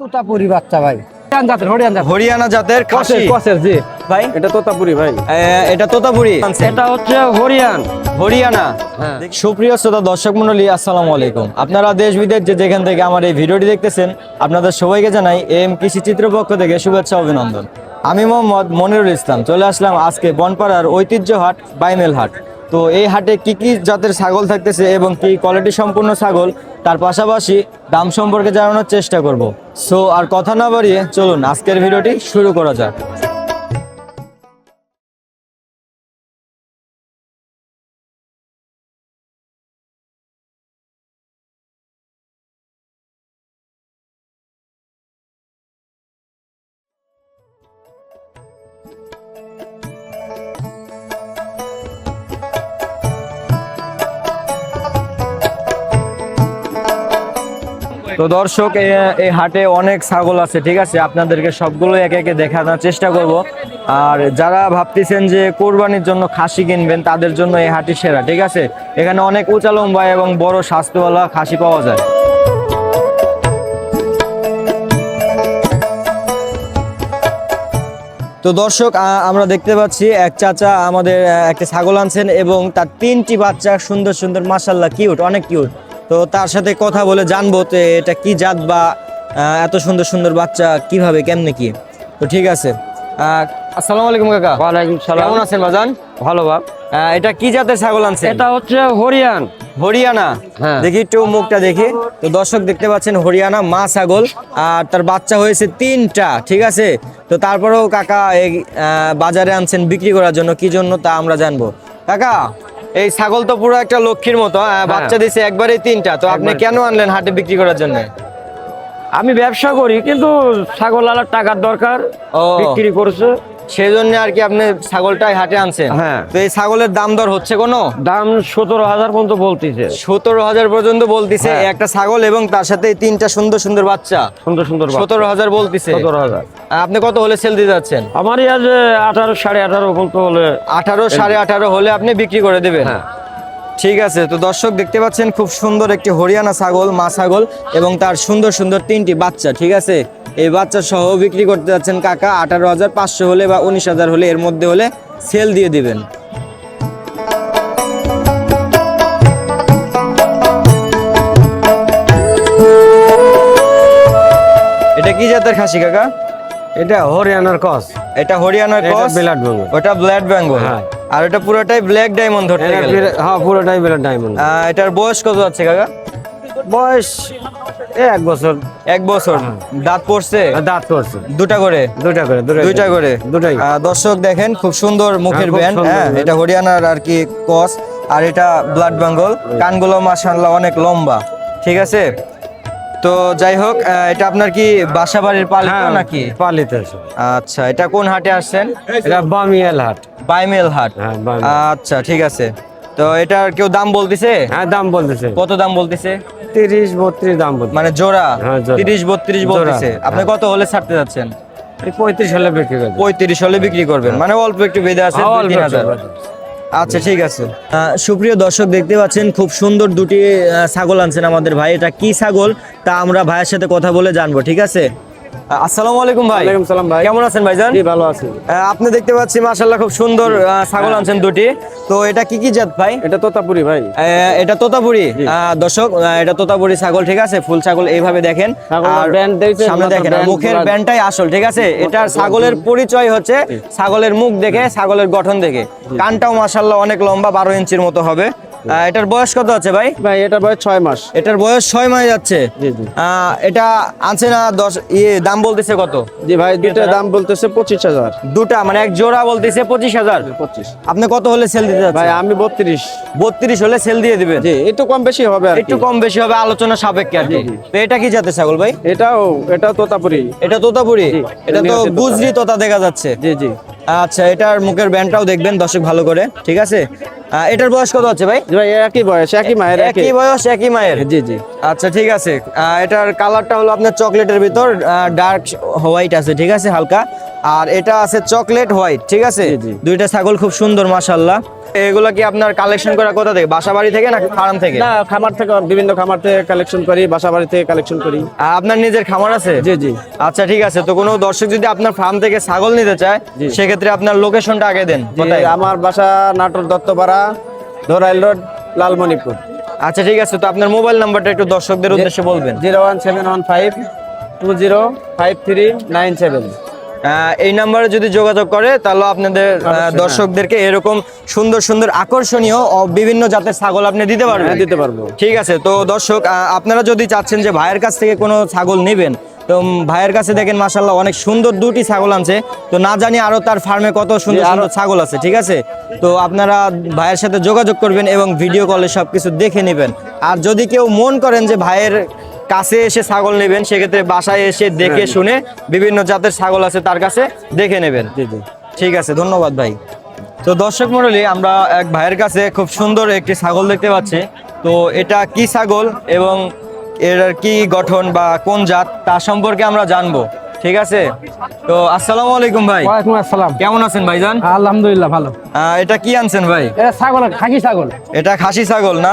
তোতাপুরি বাচ্চা ভাই। হরিয়ান জাতের খাসি। কসের জি। ভাই এটা তোতাপুরি ভাই। এটা তোতাপুরি। এটা হচ্ছে হরিয়ান। হরিয়ানা। হ্যাঁ। সুপ্রিয় শ্রোতা দর্শক মন্ডলী আসসালামু আলাইকুম। আপনারা দেশ বিদেশ যে যেখান থেকে আমার এই ভিডিওটি দেখতেছেন আপনাদের সবাইকে জানাই এম কৃষি চিত্র পক্ষ থেকে শুভেচ্ছা অভিনন্দন। আমি মোহাম্মদ মনিরুল ইসলাম। চলে আসলাম আজকে বনপাড়ার ঐতিহ্য হাট বাইমেল হাট। তো এই হাটে কি কি জাতের ছাগল থাকতেছে এবং কি কোয়ালিটি সম্পূর্ণ ছাগল, তার পাশাপাশি দাম সম্পর্কে জানানোর চেষ্টা করব। সো আর কথা না বাড়িয়ে চলুন, আজকের ভিডিওটি শুরু করা যাক। তো দর্শক এই হাটে অনেক ছাগল আছে, ঠিক আছে? আপনাদেরকে সবগুলো একে একে দেখানোর চেষ্টা করব। আর যারা ভাবতেছেন যে কোরবানির জন্য খাসি কিনবেন, তাদের জন্য এই হাটই সেরা, ঠিক আছে? এখানে অনেক উঁচা লম্বা এবং বড় স্বাস্থ্যওয়ালা খাসি পাওয়া যায়। তো দর্শক আমরা দেখতে পাচ্ছি, এক চাচা আমাদের একটা ছাগল আনছেন এবং তার তিনটি বাচ্চা সুন্দর সুন্দর মাসাল্লাহ কিউট অনেক কিউট তো তার সাথে কথা বলে জানব তো এটা কি জাত বা এত সুন্দর সুন্দর বাচ্চা কীভাবে কেমনে কি? তো ঠিক আছে। আসসালামু আলাইকুম কাকা। ওয়ালাইকুম সালাম। কেমন আছেন বাজান ভালো বাপ এটা কি জাতের ছাগল আনছেন? এটা হচ্ছে হরিয়ান। হরিয়ানা। হ্যাঁ। দেখি একটু মুখটা দেখি। তো দর্শক দেখতে পাচ্ছেন হরিয়ানা মা ছাগল আর তার বাচ্চা হয়েছে তিনটা ঠিক আছে? তো তারপরেও কাকা বাজারে আনছেন বিক্রি করার জন্য কি জন্য তা আমরা জানব। কাকা এই ছাগল তো পুরো একটা লক্ষ্মীর মতো আহ, বাচ্চা দিছে একবারে তিনটা। তো আপনি কেন আনলেন হাটে বিক্রি করার জন্য? আমি ব্যবসা করি কিন্তু ছাগল আলার টাকার দরকার বিক্রি করছে। সেই জন্য আর কি আপনি ছাগলটাই হাটে আনছেন? হ্যাঁ। তো এই ছাগলের দাম দর হচ্ছে কোনো? দাম সতেরো হাজার পর্যন্ত বলতেছে। সতেরো হাজার পর্যন্ত বলতিছে হ্যাঁ। একটা ছাগল এবং তার সাথে তিনটা সুন্দর সুন্দর বাচ্চা। সুন্দর সুন্দর সতেরো হাজার বলতেছে। সতেরো হাজার। আপনি কত হলে সেল দিতে যাচ্ছেন? আমারই আজ আঠারো সাড়ে আঠারো বলতে হলে আঠারো সাড়ে আঠারো হলে আপনি বিক্রি করে দেবেন। হ্যাঁ। ঠিক আছে, তো দর্শক দেখতে পাচ্ছেন খুব সুন্দর একটি হরিয়ানা ছাগল, মা ছাগল এবং তার সুন্দর সুন্দর তিনটি বাচ্চা, ঠিক আছে? এই বাচ্চা সহ বিক্রি করতে যাচ্ছেন কাকা আঠারো হাজার পাঁচশো হলে বা উনিশ হাজার হলে, এর মধ্যে হলে সেল দিয়ে দিবেন। এটা কি জাতের খাসি কাকা? এটা হরিয়ানার কস এটা হরিয়ানার এটা ক্রস ব্লাড বেঙ্গল। ওটা ব্ল্যাক বেঙ্গল। হ্যাঁ। আর এটা পুরোটাই ব্ল্যাক ডায়মন্ড ধরতে গেলে। হ্যাঁ পুরোটাই ব্লাড ডায়মন্ড। এটার বয়স কত আছে কাকা? বয়স এক বছর। এক বছর। দাঁত পড়ছে? দাঁত করছে দুটা করে? দুইটা করে দুইটা করে? দুটাই। দর্শক দেখেন খুব সুন্দর মুখের খুব ব্যান্ড। হ্যাঁ এটা হরিয়ানার আর কি কস আর এটা ব্লাড বেঙ্গল। কানগুলো মাশাআল্লাহ অনেক লম্বা। ঠিক আছে? তো যাই হোক এটা আপনার কি বাসা বাড়ির পালিত হ্যাঁ নাকি? পালিত আচ্ছা এটা কোন হাটে আসছেন? এটা বামিয়াল হাট। বাইমেল হাট। হ্যাঁ আচ্ছা ঠিক আছে। তো এটার কেউ দাম বলতেছে? হ্যাঁ দাম বলতেছে। কত দাম বলতেছে? তিরিশ বত্রিশ দাম বলতে মানে জোড়া? হ্যাঁ, তিরিশ বত্রিশ জোড়া, বলতেছে। আপনি। কত হলে ছাড়তে যাচ্ছেন? পঁয়ত্রিশ হলে বিক্রি করবেন। পঁয়ত্রিশ হলে বিক্রি করবেন। মানে অল্প একটু বেঁধে আছে তিন হাজার। আচ্ছা ঠিক আছে। সুপ্রিয় দর্শক, দেখতে পাচ্ছেন খুব সুন্দর দুটি ছাগল আনছেন আমাদের ভাই। এটা কি ছাগল? তা আমরা ভাইয়ের সাথে কথা বলে জানব, ঠিক আছে? আসসালামু আলাইকুম ভাই। ওয়ালাইকুম সালাম ভাই। কেমন আছেন ভাইজান? জি ভালো আছি। আপনি দেখতে পাচ্ছি মাশাল্লাহ খুব সুন্দর ছাগল আনছেন দুটি। তো এটা কি কি জাত ভাই? এটা তোতাপুরি ভাই। এটা তোতাপুরি। দর্শক এটা তোতাপুরি ছাগল ঠিক আছে? ফুল ছাগল এইভাবে দেখেন। আর? সামনে দেখেন মুখের ব্যান্ডটাই আসল ঠিক আছে? এটা ছাগলের পরিচয় হচ্ছে ছাগলের মুখ দেখে ছাগলের গঠন দেখে। কানটাও মাশাল্লাহ অনেক লম্বা বারো ইঞ্চির মতো হবে। এটার বয়স কত আছে ভাই? ভাই এটা বয়স ছয় মাস। এটার বয়স ছয় মাস যাচ্ছে। এটা আছে না দশ ইয়ে দাম বলতেছে কত? জি ভাই দুইটা দাম বলতেছে পঁচিশ হাজার। দুটা মানে এক জোড়া বলতেছে পঁচিশ হাজার। পঁচিশ। আপনি কত হলে সেল দিতে ভাই আমি বত্রিশ। বত্রিশ হলে সেল দিয়ে দিবেন? জি একটু কম বেশি হবে একটু কম বেশি হবে আলোচনা সাপেক্ষে আর কি। তো এটা কি জাতের ছাগল ভাই? এটাও এটা তোতাপুরি। এটা তোতাপুরি? এটা তো গুজরি তোতা দেখা যাচ্ছে। জি জি। আচ্ছা এটার মুখের ব্যান্ডটাও দেখবেন দর্শক ভালো করে ঠিক আছে? এটার বয়স কত আছে ভাই? ভাই একই বয়স একই মায়ের একই। বয়স একই মায়ের? জি জি। আচ্ছা ঠিক আছে। আহ, এটার কালারটা হলো আপনার চকলেটের ভিতর ডার্ক হোয়াইট আছে ঠিক আছে হালকা। আর এটা আছে চকলেট হোয়াইট ঠিক আছে। দুইটা ছাগল খুব সুন্দর মাশাল্লাহ এগুলো কি আপনার কালেকশন করা কোথা থেকে? বাসা বাড়ি থেকে না ফার্ম থেকে? না খামার থেকে বিভিন্ন খামার থেকে কালেকশন করি বাসা বাড়ি থেকে কালেকশন করি। আপনার নিজের খামার আছে? জি জি। আচ্ছা ঠিক আছে। তো কোনো দর্শক যদি আপনার ফার্ম থেকে ছাগল নিতে চায় সেক্ষেত্রে আপনার লোকেশনটা আগে দেন আমার বাসা নাটোর দত্তপাড়া ধরাইল রোড লালমণিপুর। আচ্ছা ঠিক আছে। তো আপনার মোবাইল নাম্বারটা একটু দর্শকদের উদ্দেশ্যে বলবেন। Zero one seven one five two zero five three nine seven. এই নাম্বারে যদি যোগাযোগ করে তাহলে আপনাদের দর্শকদেরকে এরকম সুন্দর সুন্দর আকর্ষণীয় ও বিভিন্ন জাতের ছাগল আপনি দিতে পারবেন। হ্যাঁ দিতে পারব। ঠিক আছে তো দর্শক আপনারা যদি চাচ্ছেন যে ভাইয়ের কাছ থেকে কোনো ছাগল নেবেন তো ভাইয়ের কাছে দেখেন মাসাল্লাহ অনেক সুন্দর দুটি ছাগল আনছে। তো না জানি আরও তার ফার্মে কত সুন্দর সুন্দর ছাগল আছে ঠিক আছে? তো আপনারা ভাইয়ের সাথে যোগাযোগ করবেন এবং ভিডিও কলে সবকিছু দেখে নেবেন। আর যদি কেউ মন করেন যে ভাইয়ের কাছে এসে ছাগল নেবেন সেক্ষেত্রে বাসায় এসে দেখে শুনে বিভিন্ন জাতের ছাগল আছে তার কাছে দেখে নেবেন। জি জি। ঠিক আছে ধন্যবাদ ভাই। তো দর্শক মণ্ডলী আমরা এক ভাইয়ের কাছে খুব সুন্দর একটি ছাগল দেখতে পাচ্ছি। তো এটা কি ছাগল এবং এর কি গঠন বা কোন জাত তা সম্পর্কে আমরা জানব। ঠিক আছে? তো আসসালামু আলাইকুম ভাই। ওয়ালাইকুম আসসালাম। কেমন আছেন ভাইজান? আলহামদুলিল্লাহ ভালো। এটা কি আনছেন ভাই? এটা ছাগল খাকি ছাগল। এটা খাসি ছাগল না?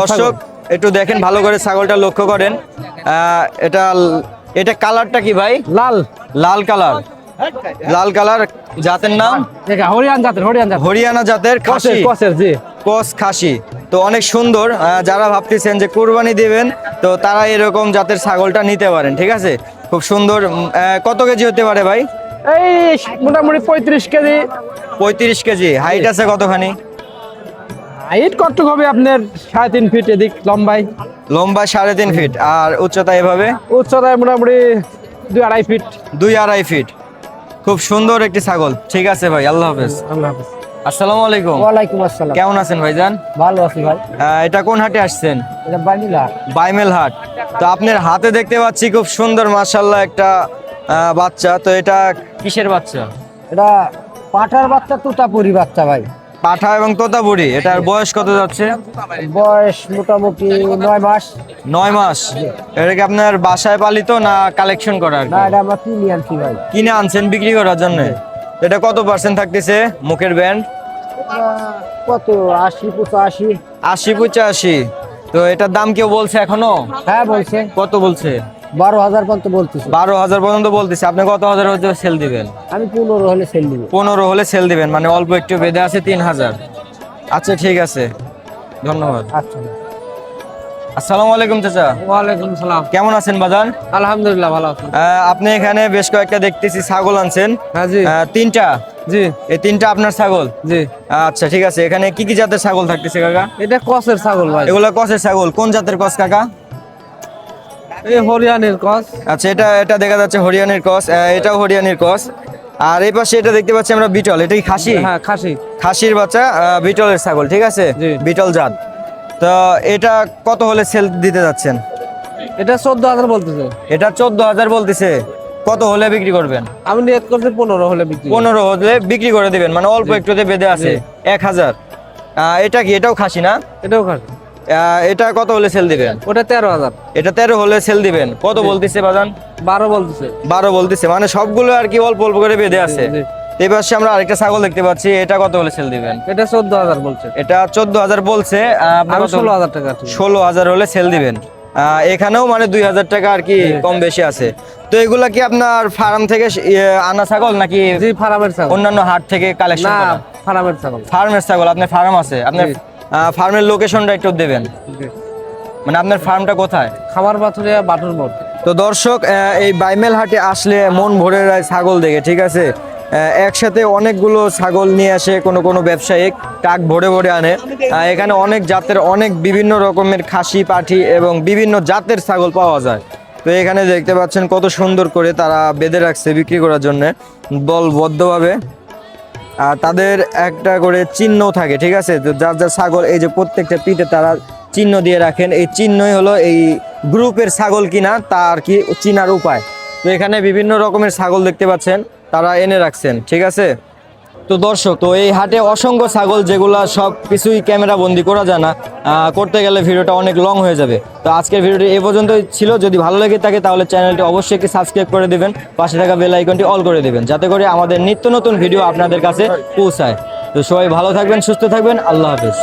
দর্শক একটু দেখেন ভালো করে ছাগলটা লক্ষ্য করেন। এটা এটা কালারটা কি ভাই? লাল। লাল কালার। লাল কালার জাতের নাম? জাতের হরিয়ান হরিয়ানা জাতের খাসি। কসের কসের জি। কস খাসি। তো অনেক সুন্দর যারা ভাবতেছেন যে কুরবানি দিবেন তো তারা এরকম জাতের ছাগলটা নিতে পারেন ঠিক আছে? খুব সুন্দর কত কেজি হতে পারে ভাই? এই মোটামুটি পঁয়ত্রিশ কেজি। পঁয়ত্রিশ কেজি। হাইট আছে কতখানি? হাইট কত হবে আপনার? সাড়ে তিন ফিট এদিক লম্বাই লম্বা সাড়ে তিন ফিট আর উচ্চতা এভাবে? উচ্চতায় মোটামুটি দুই আড়াই ফিট দুই আড়াই ফিট খুব সুন্দর একটি ছাগল। ঠিক আছে ভাই আল্লাহ হাফেজ। আল্লাহ হাফেজ। আসসালামু আলাইকুম। ওয়ালাইকুম আসসালাম। কেমন আছেন ভাইজান? ভালো আছি ভাই। এটা কোন হাটে আসছেন? এটা বানিলা বাইমেল হাট। তো আপনার হাতে দেখতে পাচ্ছি খুব সুন্দর মার্শাল্লাহ একটা বাচ্চা। তো এটা কিসের বাচ্চা? এটা পাঠার বাচ্চা তুতাপুরি বাচ্চা ভাই। পাঠা এবং তোতাপুরি এটার বয়স কত যাচ্ছে? বয়স মোটামুটি নয় মাস। নয় মাস। এটা কি আপনার বাসায় পালিত না কালেকশন করা না এটা আমরা কিনে আনছি ভাই। কিনে আনছেন বিক্রি করার জন্য? এটা কত পার্সেন্ট থাকতেছে মুখের ব্যান্ড কত? আশি পঁচাশি। আশি পঁচাশি। তো এটার দাম কেউ বলছে এখনও? হ্যাঁ বলছে। কত বলছে? বারো হাজার পর্যন্ত বলতেছে। বারো হাজার পর্যন্ত বলতেছে। আপনি কত হাজার হচ্ছে সেল দিবেন? আমি পনেরো হলে সেল দিব। পনেরো হলে সেল দিবেন মানে অল্প একটু বেঁধে আছে তিন হাজার। আচ্ছা ঠিক আছে। ধন্যবাদ। আচ্ছা। আসসালামু আলাইকুম চাচা। ওয়ালাইকুম সালাম। কেমন আছেন বাজান? আলহামদুলিল্লাহ ভালো আছি। আপনি এখানে বেশ কয়েকটা দেখতেছি ছাগল আনছেন। হ্যাঁ জি। তিনটা? জি। এই তিনটা আপনার ছাগল? জি। আচ্ছা ঠিক আছে। এখানে কি কি জাতের ছাগল থাকতেছে কাকা? এটা কসের ছাগল ভাই। এগুলো কসের ছাগল। কোন জাতের কস কাকা? এই হরিয়ানের কস আচ্ছা এটা এটা দেখা যাচ্ছে হরিয়ানের কস এটাও হরিয়ানের কস আর এই পাশে এটা দেখতে পাচ্ছি আমরা বিটল। এটা কি খাসি? হ্যাঁ খাসি। খাসির বাচ্চা বিটলের ছাগল ঠিক আছে? বিটল জাত। তো এটা কত হলে সেল দিতে যাচ্ছেন? এটা চোদ্দ হাজার বলতেছে। এটা চোদ্দ হাজার বলতেছে। কত হলে বিক্রি করবেন? আমি নিয়ত করছি পনেরো হলে বিক্রি। পনেরো হলে বিক্রি করে দিবেন। মানে অল্প একটুতে বেঁধে আছে। এক হাজার। এটা কি? এটাও খাসি না? এটাও খাসি। এটা কত হলে সেল দিবেন? ওটা তেরো হাজার। এটা তেরো হলে সেল দিবেন। কত বলতেছে বাজান? বারো বলতেছে। বারো বলতেছে। মানে সবগুলো আর কি অল্প অল্প করে বেঁধে আছে। জি। এই পাশে আমরা আরেকটা ছাগল দেখতে পাচ্ছি। এটা কত হলে সেল দিবেন? এটা চোদ্দ হাজার বলছে। এটা চোদ্দ হাজার বলছে। ষোলো হাজার টাকা ষোলো হাজার হলে সেল দিবেন। আহ, এখানেও মানে দুই হাজার টাকা আর কি কম বেশি আছে। তো এগুলা কি আপনার ফার্ম থেকে ইয়ে, আনা ছাগল নাকি ফার্মের ছাগল। অন্যান্য হাট থেকে কালেকশন ফার্মের ছাগল। ফার্মের ছাগল আপনার ফার্ম আছে। আপনার। ফার্মের লোকেশনটা একটু দেবেন। মানে আপনার ফার্মটা কোথায়? খাবার পাথরিয়া বাটুর মোড়। তো দর্শক এই বাইমেল হাটে আসলে মন ভরে যায় ছাগল দেখে ঠিক আছে? একসাথে অনেকগুলো ছাগল নিয়ে আসে কোনো কোনো ব্যবসায়িক টাক ভরে ভরে আনে। এখানে অনেক জাতের অনেক বিভিন্ন রকমের খাসি পাঠি এবং বিভিন্ন জাতের ছাগল পাওয়া যায়। তো এখানে দেখতে পাচ্ছেন কত সুন্দর করে তারা বেঁধে রাখছে বিক্রি করার জন্য। বলবদ্ধভাবে আর তাদের একটা করে চিহ্ন থাকে, ঠিক আছে? তো যার যার ছাগল, এই যে প্রত্যেকটা পিঠে তারা চিহ্ন দিয়ে রাখেন। এই চিহ্নই হলো এই গ্রুপের ছাগল কিনা, তার কি চিনার উপায়। তো এখানে বিভিন্ন রকমের ছাগল দেখতে পাচ্ছেন, তারা এনে রাখছেন, ঠিক আছে? তো দর্শক, তো এই হাটে অসংখ্য ছাগল যেগুলা সব কিছুই ক্যামেরা বন্দি করা যায় না করতে গেলে ভিডিওটা অনেক লং হয়ে যাবে। তো আজকের ভিডিওটি এ পর্যন্তই ছিল। যদি ভালো লেগে থাকে তাহলে চ্যানেলটি অবশ্যই একটি সাবস্ক্রাইব করে দেবেন, পাশে থাকা বেল আইকনটি অল করে দেবেন, যাতে করে আমাদের নিত্য নতুন ভিডিও আপনাদের কাছে পৌঁছায়। তো সবাই ভালো থাকবেন, সুস্থ থাকবেন, আল্লাহ হাফিজ।